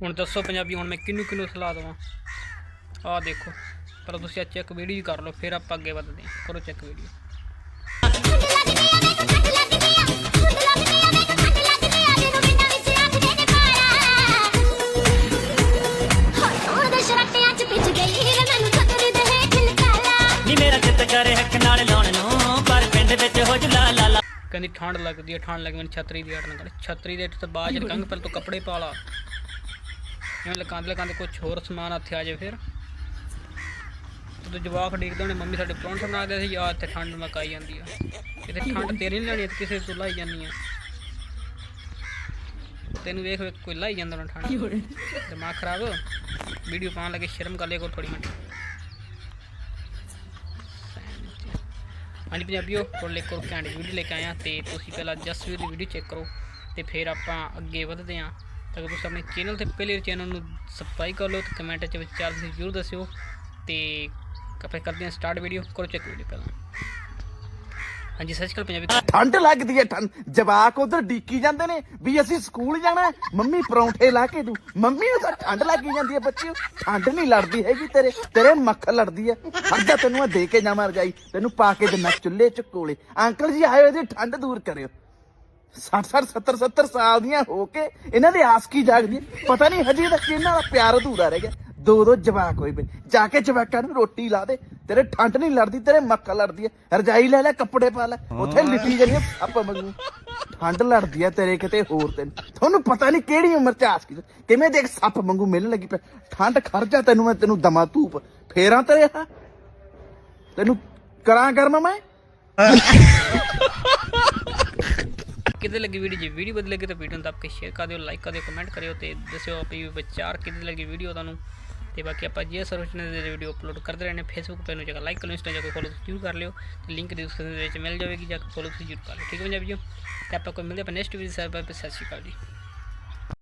ਹੁਣ ਦੱਸੋ ਪੰਜਾਬੀ ਹੁਣ ਮੈਂ ਕਿਹਨੂੰ ਕਿਹਨੂੰ ਸਲਾਹ ਦੇਵਾਂ? ਆਹ ਦੇਖੋ ਪਹਿਲਾਂ ਤੁਸੀਂ ਆ ਚੈੱਕ ਵੀਡੀਓ ਕਰ ਲਓ ਫਿਰ ਆਪਾਂ ਅੱਗੇ ਵਧਦੇ ਹਾਂ। ਕਰੋ ਚੈੱਕ ਵੀਡੀਓ ਨੀ ਮੇਰਾ ਚਿੱਤ ਕਰੇ ਹੱਕ ਨਾਲ ਲਾਉਣ ਨੂੰ ਪਰ ਪਿੰਡ ਵਿੱਚ ਹੋ ਜਲਾ ਲਾ ਲਾ ਕਹਿੰਦੀ ਠੰਡ ਲੱਗਦੀ ਹੈ ਠੰਡ ਲੱਗ ਮੈਨੂੰ ਛਤਰੀ ਦੀ ਹਟਣ ਕਰ ਛਤਰੀ ਦੇ ਤੇ ਬਾਅਦ ਚ ਕੰਗ ਪਹਿਲਾਂ ਤੂੰ ਕੱਪੜੇ ਪਾ ਲਾ। ਐਵੇਂ ਲਕਾਂਦੇ ਲਕਾਂਦੇ ਕੁਝ ਹੋਰ ਸਮਾਨ ਹੱਥੇ ਆ ਜਾਏ ਫਿਰ। ਤੂੰ ਜਵਾਕ ਦੇਖਦੇ ਹੋਣੇ ਮੰਮੀ ਸਾਡੇ ਪਰੌਂਠੇ ਬਣਾਦੇ ਸੀ ਯਾਰ ਇੱਥੇ ਠੰਡ ਮਕਾਈ ਜਾਂਦੀ ਆ। ਇੱਥੇ ਠੰਡ ਤੇਰੀ ਨਹੀਂ ਲੈਣੀ ਕਿਸੇ ਤੋਂ ਲਾਈ ਜਾਂਦੀ ਆ। ਤੈਨੂੰ ਵੇਖ ਵੇਖ ਕੋਈ ਲਾਈ ਜਾਂਦਾ ਨਾ ਠੰਡ। ਦਿਮਾਗ ਖਰਾਬ? ਵੀਡੀਓ ਪਾਉਣ ਲੱਗੇ ਸ਼ਰਮ ਕਰ ਲਿਆ ਕਰੋ ਥੋੜੀ ਮਿੰਟ ਹਾਂਜੀ ਪੰਜਾਬੀਓ ਤੁਹਾਡੇ ਲਈ ਇੱਕ ਘੈਂਟ ਵੀਡੀਓ ਲੈ ਕੇ ਆਇਆ ਤੇ ਤੁਸੀਂ ਪਹਿਲਾਂ ਜਸਵੀਰ ਦੀ ਵੀਡੀਓ ਚੈੱਕ ਕਰੋ ਤੇ ਫਿਰ ਆਪਾਂ ਅੱਗੇ ਵਧਦੇ ਤਾਂ ਅਗਰ ਤੁਸੀਂ ਆਪਣੇ ਚੈਨਲ ਤੇ ਪਹਿਲੇ ਚੈਨਲ ਨੂੰ ਸਬਸਕ੍ਰਾਈਬ ਕਰ ਲਓ ਤੇ ਕਮੈਂਟ 'ਚ ਵਿਚਾਰ ਤੁਸੀਂ ਜ਼ਰੂਰ ਦੱਸਿਓ। ਤੇ ਆਪਾਂ ਕਰਦੇ ਹਾਂ ਸਟਾਰਟ ਵੀਡੀਓ ਕਰੋ ਚੈੱਕ ਵੀਡੀਓ ਪਹਿਲਾਂ। ਹਾਂਜੀ, ਸਤਿ ਸ਼੍ਰੀ ਅਕਾਲ ਪੰਜਾਬੀ ਠੰਡ ਲੱਗਦੀ ਹੈ, ਠੰਡ। ਜਵਾਕ ਉਧਰ ਡੀਕੀ ਜਾਂਦੇ ਨੇ ਵੀ ਅਸੀਂ ਸਕੂਲ ਜਾਣਾ ਹੈ। ਮੰਮੀ ਪਰੌਂਠੇ ਲਾ ਕੇ ਦੂ। ਮੰਮੀ ਨੂੰ ਤਾਂ ਠੰਡ ਲੱਗੀ ਜਾਂਦੀ ਹੈ ਬੱਚੇ ਠੰਡ ਨਹੀਂ ਲੜਦੀ ਹੈਗੀ ਤੇਰੇ। ਤੇਰੇ ਮੱਖ ਲੜਦੀ ਹੈ। ਹਰਦਾ ਤੈਨੂੰ ਮੈਂ ਦੇ ਕੇ ਜਾਵਾਂ ਰਜਾਈ। ਤੈਨੂੰ ਪਾ ਕੇ ਦਿੰਦਾ ਚੁੱਲ੍ਹੇ ਚ ਕੋਲੇ। ਅੰਕਲ ਜੀ, ਆਇਓ ਇਹਦੀ ਠੰਡ ਦੂਰ ਕਰਿਓ। 60 60 70 70 ਸਾਲ ਦੀਆਂ ਹੋ ਕੇ ਇਹਨਾਂ ਦੀ ਆਸ ਕੀ ਜਾਗਦੀ ਹੈ? ਪਤਾ ਨਹੀਂ ਹਜੇ ਤੱਕ ਇਹਨਾਂ ਦਾ ਪਿਆਰ ਅਧੂਰਾ ਰਹਿ ਗਿਆ। ਦੋ ਦੋ ਜਵਾਕ ਹੋਏ ਪਏ ਜਾ ਕੇ ਜਵਾਕਾਂ ਨੂੰ ਰੋਟੀ ਲਾ ਦੇ। ਤੇਰੇ ਠੰਡ ਨਹੀਂ ਲੜਦੀ ਤੇਰੇ ਮੱਕਾ ਲੜਦੀ ਹੈ। ਰਜਾਈ ਲੈ ਲੈ ਕੱਪੜੇ ਪਾ ਲੈ। ਉੱਥੇ ਲਿਪੀ ਜਾਨੀ ਆਪਾਂ ਮੰਗੂ ਠੰਡ ਲੜਦੀ ਹੈ ਤੇਰੇ ਕਿਤੇ ਹੋਰ ਤੈਨੂੰ। ਤੁਹਾਨੂੰ ਪਤਾ ਨਹੀਂ ਕਿਹੜੀ ਉਮਰ ਚ ਆਸ ਕੀ ਕਿਵੇਂ ਦੇਖ ਸੱਪ ਵਾਂਗੂ ਮਿਲਣ ਲੱਗੀ ਪਈ ਠੰਡ ਖਰਜਾ ਤੈਨੂੰ ਮੈਂ ਤੈਨੂੰ ਦਮਾ ਧੂਪ। ਫੇਰਾਂ ਤੇਰੇ ਆ ਤੈਨੂੰ ਕਰਾਂ ਗਰਮ ਮੈਂ? ਕਿਤੇ ਲੱਗੀ ਵੀਡੀਓ, ਜੇ ਵੀਡੀਓ ਵਧੀਆ ਲੱਗੇ ਤਾਂ ਵੀਡੀਓ ਨੂੰ ਦੱਬ ਕੇ ਸ਼ੇਅਰ ਕਰ ਦਿਓ ਲਾਈਕ ਕਰ ਦਿਓ ਕਮੈਂਟ ਕਰਿਓ ਤੇ ਦੱਸਿਓ ਆਪਣੀ ਵਿਚਾਰ ਕਿਤੇ ਲੱਗੀ ਵੀਡੀਓ ਤੁਹਾਨੂੰ। ਤੇ ਬਾਕੀ ਆਪਾਂ ਜੇ ਸਰਵਿਸ ਦੇ ਵੀਡੀਓ ਅਪਲੋਡ ਕਰਦੇ ਰਹਿੰਦੇ ਫੇਸਬੁੱਕ ਪੇਜ ਨੂੰ ਜਾ ਕੇ ਲਾਈਕ ਕਰੋ ਇੰਸਟਾ ਜਾ ਕੇ ਫੋਲੋ ਜ਼ਰੂਰ ਕਰ ਲਿਓ ਤੇ ਲਿੰਕ ਡਿਸਕ੍ਰਿਪਸ਼ਨ ਦੇ ਵਿੱਚ ਮਿਲ ਜਾਵੇਗੀ, ਜਾ ਕੇ ਫੋਲੋ ਤੁਸੀਂ ਜ਼ਰੂਰ ਕਰ ਲਿਓ। ਠੀਕ ਹੈ ਪੰਜਾਬੀਓ ਤੇ ਆਪਾਂ ਕੋਈ ਮਿਲਦੇ ਆਪਾਂ ਨੈਕਸਟ ਵੀਡੀਓ ਸਾਹਿਬ ਸਤਿ ਸ਼੍ਰੀ ਅਕਾਲ ਜੀ।